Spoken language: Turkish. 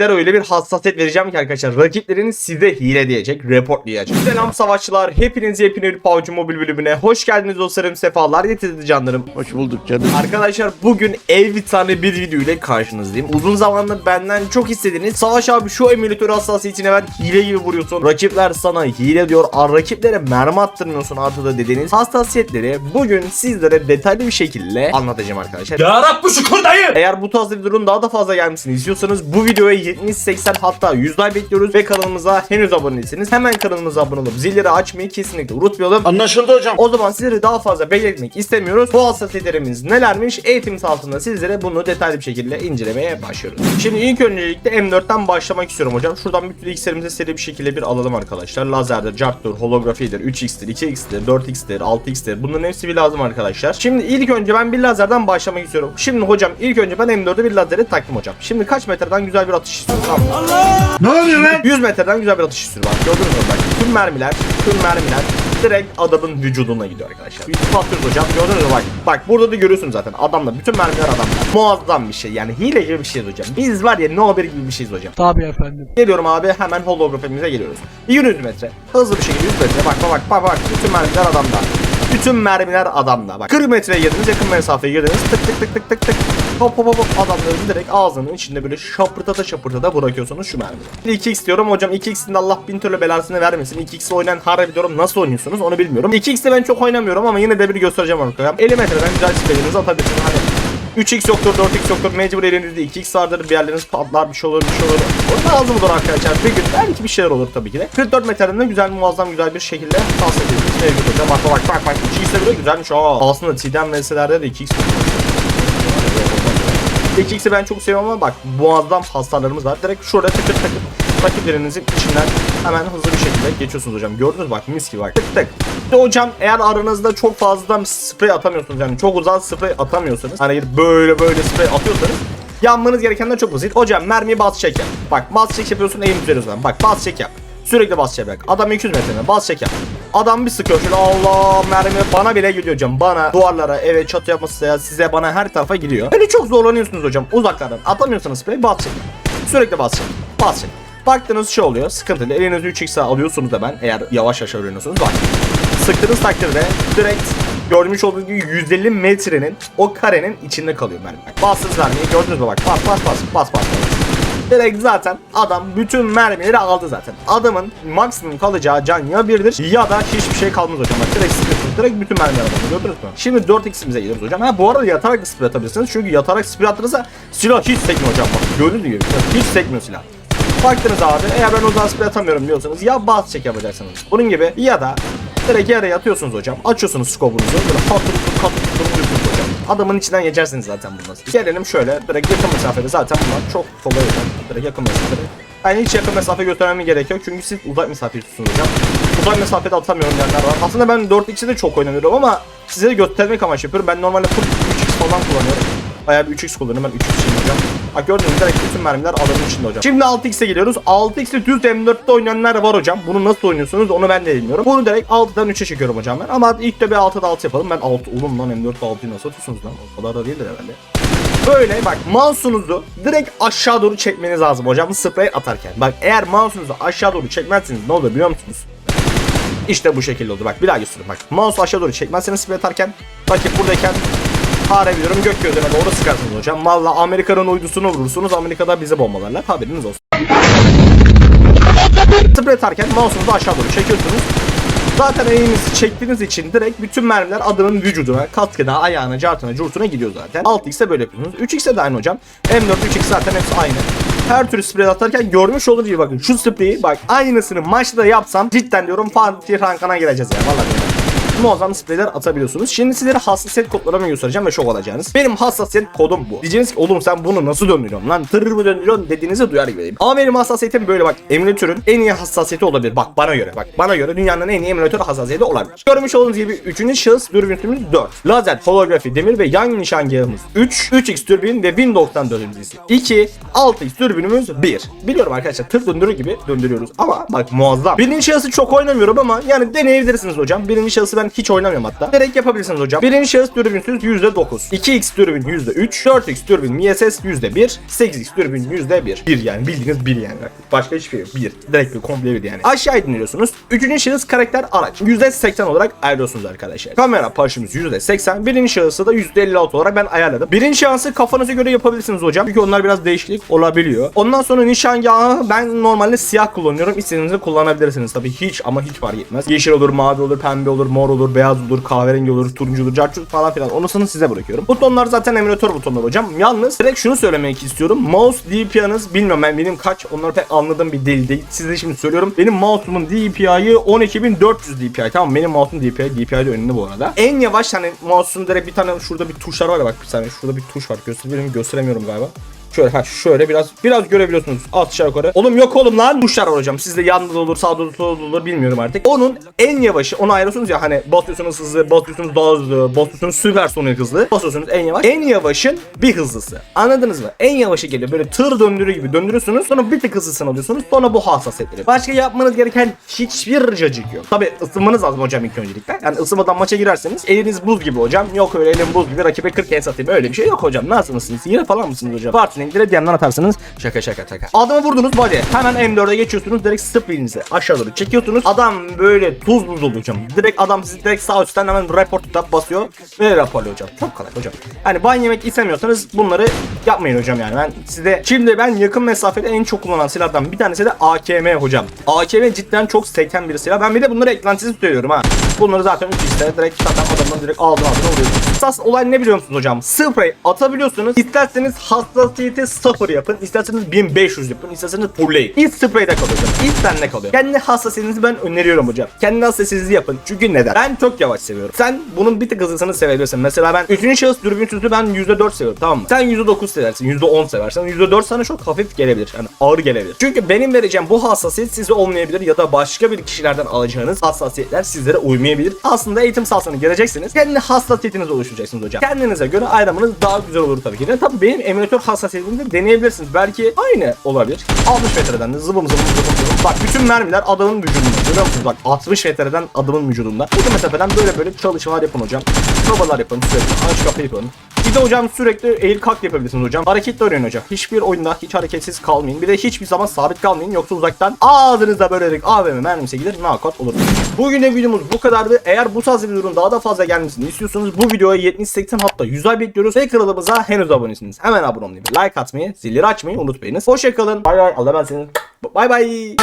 Sizlere öyle bir hassasiyet vereceğim ki arkadaşlar rakipleriniz size hile diyecek, reportlayacak. Selam savaşçılar, hepiniz yepyeni bir PUBG Mobile bölümüne hoş geldiniz dostlarım, sefalar getirdiniz canlarım. Hoş bulduk canım. Arkadaşlar bugün ev bir tane bir video ile karşınızdayım. Uzun zamandır benden çok istediğiniz Savaş abi şu emülatör hassasiyetine ver hile gibi vuruyorsun. Rakipler sana hile diyor. Ar rakiplere mermi attırmıyorsun artıda dediğiniz hassasiyetleri bugün sizlere detaylı bir şekilde anlatacağım arkadaşlar. Ya Rabbi şükür dayı. Eğer bu tarz videoların daha da fazla gelmesini istiyorsanız bu videoya 70-80 hatta 100 like bekliyoruz ve kanalımıza henüz abone değilseniz hemen kanalımıza abone olup zilleri açmayı kesinlikle unutmayalım. Anlaşıldı hocam. O zaman sizleri daha fazla bekletmek istemiyoruz. Bu hassasiyetlerimiz nelermiş? Eğitim altında sizlere bunu detaylı bir şekilde incelemeye başlıyoruz. Şimdi ilk öncelikle M4'ten başlamak istiyorum hocam. Şuradan bütün X'lerimizi seri bir şekilde bir alalım arkadaşlar. Lazerdir, carttır, holografidir, 3X'tir, 2X'tir, 4X'tir, 6X'tir. Bunların hepsi bir lazım arkadaşlar. Şimdi ilk önce ben bir lazerden başlamak istiyorum. Şimdi hocam ilk önce ben M4'e bir lazeri taktım hocam. Şimdi kaç metreden güzel bir atış Tamam. Ne oluyor lan? 100 metreden güzel bir atış istiyorum bak. Gördünüz mü bak. Tüm mermiler, tüm mermiler direkt adamın vücuduna gidiyor arkadaşlar. Bir patlıyoruz hocam. Gördünüz mü bak. Bak burada da görüyorsunuz zaten. Adamlar bütün mermiler adamlar. Muazzam bir şey yani hile gibi bir şeyiz hocam. Biz var ya no haber gibi bir şeyiz hocam. Tabii efendim. Geliyorum abi hemen holografimize geliyoruz. 100 metre. Hızlı bir şekilde 100 metre. Bak bak bak bak bak. Bütün mermiler adamda. Bütün mermiler adamda. Bak 40 metreye girdiniz yakın mesafeye girdiniz. Tık tık tık tık tık tık. Hop hop hop adamların direkt ağzının içinde böyle şapırtata şapırtata bırakıyorsunuz şu mermiyi. 2x diyorum hocam 2x'in de Allah bin türlü belasını vermesin. 2x oynayan harbi diyorum nasıl oynuyorsunuz onu bilmiyorum. 2x'te ben çok oynamıyorum ama yine de bir göstereceğim arkadaşlar. 50 metreden güzel spreylerinizi atabilirsiniz. Hani 3x yoktur 4x yoktur mecbur elinizde 2x vardır bir yerleriniz patlar bir şey olur bir şey olur. O lazım olur arkadaşlar bir gün belki bir şeyler olur tabii ki de. 44 metreden de güzel muazzam güzel bir şekilde ediyoruz. Mevcut hocam bak bak bak bak 3x'e bile güzelmiş aa. Aslında T'den vslerde de 2x 2x'i ben çok seviyorum ama bak muazzam hasarlarımız var. Direkt şurada tıkır tıkır rakiplerinizin içinden hemen hızlı bir şekilde geçiyorsunuz hocam. Gördünüz bak mis gibi bak tık tık. İşte hocam eğer aranızda çok fazla sprey atamıyorsunuz yani çok uzak sprey atamıyorsanız hani böyle böyle sprey atıyorsanız yanmanız gerekenler çok basit. Hocam mermiyi bas çek yap. Bak bas çek yapıyorsun aim üzerinden. Bak bas çek yap. Sürekli bas çek yap. Adam 200 metreden bas çek yap. Adam bir sıkıyor şöyle Allah mermi bana bile gidiyor hocam. Bana duvarlara eve çatı yapması ya size bana her tarafa gidiyor. Böyle çok zorlanıyorsunuz hocam uzaklardan. Atamıyorsanız sprey bas çek. Sürekli bas çek. Bas çek. Baktığınız şey oluyor sıkıntılı. Elinizi 3x'e alıyorsunuz da ben eğer yavaş yavaş öğreniyorsunuz. Bak sıktığınız takdirde direkt görmüş olduğunuz gibi 150 metrenin o karenin içinde kalıyor mermi. Bastınız mermiyi gördünüz mü bak bas bas bas bas bas. Direkt zaten adam bütün mermileri aldı zaten. Adamın maksimum kalacağı can ya birdir ya da hiçbir şey kalmaz hocam. Bak direkt sıkıyorsunuz. Direkt bütün mermileri aldı. Gördünüz mü? Şimdi 4x'imize geliyoruz hocam. Ha bu arada yatarak spray atabilirsiniz. Çünkü yatarak spray attığınızda silah hiç sekmiyor hocam. Bak gördüğünüz gibi hiç sekmiyor silah. Baktınız abi eğer ben zaman spray atamıyorum diyorsanız ya bas çek yapacaksınız. Bunun gibi ya da direkt yere yatıyorsunuz hocam. Açıyorsunuz skopunuzu. Böyle patır patır patır vuruyorsunuz hocam. Adamın içinden geçersiniz zaten bunlar. Gelelim şöyle direkt yakın mesafede zaten bunlar çok kolay hocam. Direkt yakın mesafede. Yani hiç yakın mesafe göstermeme gerek yok çünkü siz uzak mesafe tutuyorsunuz hocam. Uzak mesafede atamıyorum diyenler var. Aslında ben 4x'i de çok oynamıyorum ama size göstermek amaçlı yapıyorum. Ben normalde full 3x falan kullanıyorum. Bayağı bir 3x kullanıyorum ben 3x şeyim hocam. Bak gördüğünüz direkt bütün mermiler adamın içinde hocam. Şimdi 6x'e geliyoruz. 6x'i düz M4'te oynayanlar var hocam. Bunu nasıl oynuyorsunuz onu ben de bilmiyorum. Bunu direkt 6'dan 3'e çekiyorum hocam ben. Ama ilk de bir 6'da 6 yapalım. Ben 6 oğlum lan M4'te 6'yı nasıl atıyorsunuz lan? O kadar da değildir herhalde. Böyle bak mouse'unuzu direkt aşağı doğru çekmeniz lazım hocam sprey atarken. Bak eğer mouse'unuzu aşağı doğru çekmezseniz ne olur biliyor musunuz? İşte bu şekilde oldu. Bak bir daha göstereyim bak. Mouse aşağı doğru çekmezseniz sprey atarken rakip buradayken Harebiliyorum gök gözüne doğru sıkarsınız hocam. Valla Amerika'nın uydusunu vurursunuz. Amerika'da bizi bombalarlar. Haberiniz olsun. Sprey atarken mouse'unuzu aşağı doğru çekiyorsunuz. Zaten elinizi çektiğiniz için direkt bütün mermiler adamın vücuduna, katkına, ayağına, cartına, curtuna gidiyor zaten. 6x'e böyle yapıyorsunuz. 3x'e de aynı hocam. M4, 3x zaten hepsi aynı. Her türlü sprey atarken görmüş olduğunuz gibi bakın şu spreyi bak aynısını maçta yapsam cidden diyorum Fatih rankına gireceğiz ya vallahi diyorum muazzam spreyler atabiliyorsunuz. Şimdi sizlere hassasiyet kodlarımı göstereceğim ve şok olacağınız. Benim hassasiyet kodum bu. Diyeceğiniz ki oğlum sen bunu nasıl döndürüyorsun lan tırır mı döndürüyorsun dediğinizi duyar gibiyim. Ama benim hassasiyetim böyle bak emülatörün en iyi hassasiyeti olabilir. Bak bana göre bak bana göre dünyanın en iyi emülatör hassasiyeti olabilir. Görmüş olduğunuz gibi 3. şahıs dürbünümüz 4. Lazer, holografi, demir ve yan nişangahımız 3. 3x dürbün ve 1094 dizisi 2. 6x dürbünümüz 1. Biliyorum arkadaşlar tır döndürür gibi döndürüyoruz ama bak muazzam. Birinci şahısı çok oynamıyorum ama yani deneyebilirsiniz hocam. Birinci şahısı ben ben hiç oynamıyorum hatta. Direkt yapabilirsiniz hocam. Birinci şahıs dürbünsüz %9. 2x dürbün %3. 4x dürbün MSS %1. 8x dürbün %1. 1 yani bildiğiniz 1 yani. Başka hiçbir şey yok. 1. Direkt bir komple bir yani. Aşağı indiriyorsunuz. Üçüncü şahıs karakter araç. %80 olarak ayarlıyorsunuz arkadaşlar. Kamera parçamız %80. Birinci şahısı da %56 olarak ben ayarladım. Birinci şahsı kafanıza göre yapabilirsiniz hocam. Çünkü onlar biraz değişiklik olabiliyor. Ondan sonra nişangahı ben normalde siyah kullanıyorum. İstediğinizi kullanabilirsiniz. Tabii hiç ama hiç fark etmez. Yeşil olur, mavi olur, pembe olur, mor olur, beyaz olur, kahverengi olur, turuncu olur, carçurt falan filan. Onu sana size bırakıyorum. Butonlar zaten emülatör butonları hocam. Yalnız direkt şunu söylemek istiyorum. Mouse DPI'niz bilmiyorum ben benim kaç onları pek anladığım bir dil değil. Size şimdi söylüyorum. Benim mouse'umun DPI'yi 12400 DPI. Tamam benim mouse'um DPI. DPI de önünde bu arada. En yavaş hani mouse'un direkt bir tane şurada bir tuşlar var ya bak bir saniye şurada bir tuş var. Gösterebilirim gösteremiyorum galiba. Şöyle ha şöyle biraz biraz görebiliyorsunuz alt aşağı yukarı. Oğlum yok oğlum lan tuşlar var hocam. Sizde yanda da olur sağda da solda da olur bilmiyorum artık. Onun en yavaşı onu ayırıyorsunuz ya hani basıyorsunuz hızlı basıyorsunuz daha hızlı basıyorsunuz süpersonik hızlı basıyorsunuz en yavaş. En yavaşın bir hızlısı. Anladınız mı? En yavaşı geliyor böyle tır döndürü gibi döndürüyorsunuz sonra bir tık hızlısını alıyorsunuz sonra bu hassasiyetleri. Başka yapmanız gereken hiçbir cacık yok. Tabi ısınmanız lazım hocam ilk öncelikle. Yani ısınmadan maça girerseniz eliniz buz gibi hocam. Yok öyle elim buz gibi rakibe 40 kez atayım. Öyle bir şey yok hocam. Nasıl mısınız? Yine falan mısınız hocam? Partinin direkt yandan atarsınız. Şaka şaka şaka. Adamı vurdunuz body. Hemen M4'e geçiyorsunuz. Direkt sprintinizi aşağı doğru çekiyorsunuz. Adam böyle tuz buz oluyor hocam. Direkt adam sizi direkt sağ üstten hemen report tutup basıyor ve raporluyor hocam. Çok kolay hocam. Yani ban yemek istemiyorsanız bunları yapmayın hocam yani. Ben size şimdi ben yakın mesafede en çok kullanılan silahlardan bir tanesi de AKM hocam. AKM cidden çok seken bir silah. Ben bir de bunları eklentisiz söylüyorum ha. Bunları zaten 3 işte direkt zaten adamdan direkt aldın aldın oluyorsun. Esas olay ne biliyor musunuz hocam? Sprey atabiliyorsunuz. İsterseniz hassasiyeti 0 yapın. isterseniz 1500 yapın. isterseniz fullleyin. İlk spreyde kalıyor hocam. İlk sende kalıyor. Kendi hassasiyetinizi ben öneriyorum hocam. Kendi hassasiyetinizi yapın. Çünkü neden? Ben çok yavaş seviyorum. Sen bunun bir tık hızlısını sevebilirsin. Mesela ben 3. şahıs dürbünsüzü ben %4 seviyorum tamam mı? Sen %9 seversin. %10 seversen. %4 sana çok hafif gelebilir. Yani ağır gelebilir. Çünkü benim vereceğim bu hassasiyet size olmayabilir ya da başka bir kişilerden alacağınız hassasiyetler sizlere uymayabilir. Aslında eğitim sahasına gireceksiniz. Kendi hassasiyetinizi oluşturacaksınız hocam. Kendinize göre ayramanız daha güzel olur tabii ki de. Tabii benim emülatör hassasiyetini de deneyebilirsiniz. Belki aynı olabilir. 60 metreden de zıbım zıbım zıbım zıbım. Bak bütün mermiler adamın vücudunda. Görüyor musunuz? Bak 60 metreden adamın vücudunda. Bu mesafeden böyle böyle çalışmalar yapın hocam. Provalar yapın sürekli. Aç kapı yapın. Bir de hocam sürekli eğil kalk yapabilirsiniz hocam. Hareketli öğrenin hocam. Hiçbir oyunda hiç hareketsiz kalmayın. Bir de hiçbir zaman sabit kalmayın. Yoksa uzaktan ağzınızda bölerek AVM mermisi gelir nakat olur. Bugün de videomuz bu kadardı. Eğer bu tarz videoların daha da fazla gelmesini istiyorsanız bu videoya 70-80 hatta 100 ay bekliyoruz. Ve kanalımıza henüz abonesiniz. Hemen abone olmayı, like atmayı, zilleri açmayı unutmayınız. Hoşçakalın. Bay bay. Allah ben senin. Bay bay.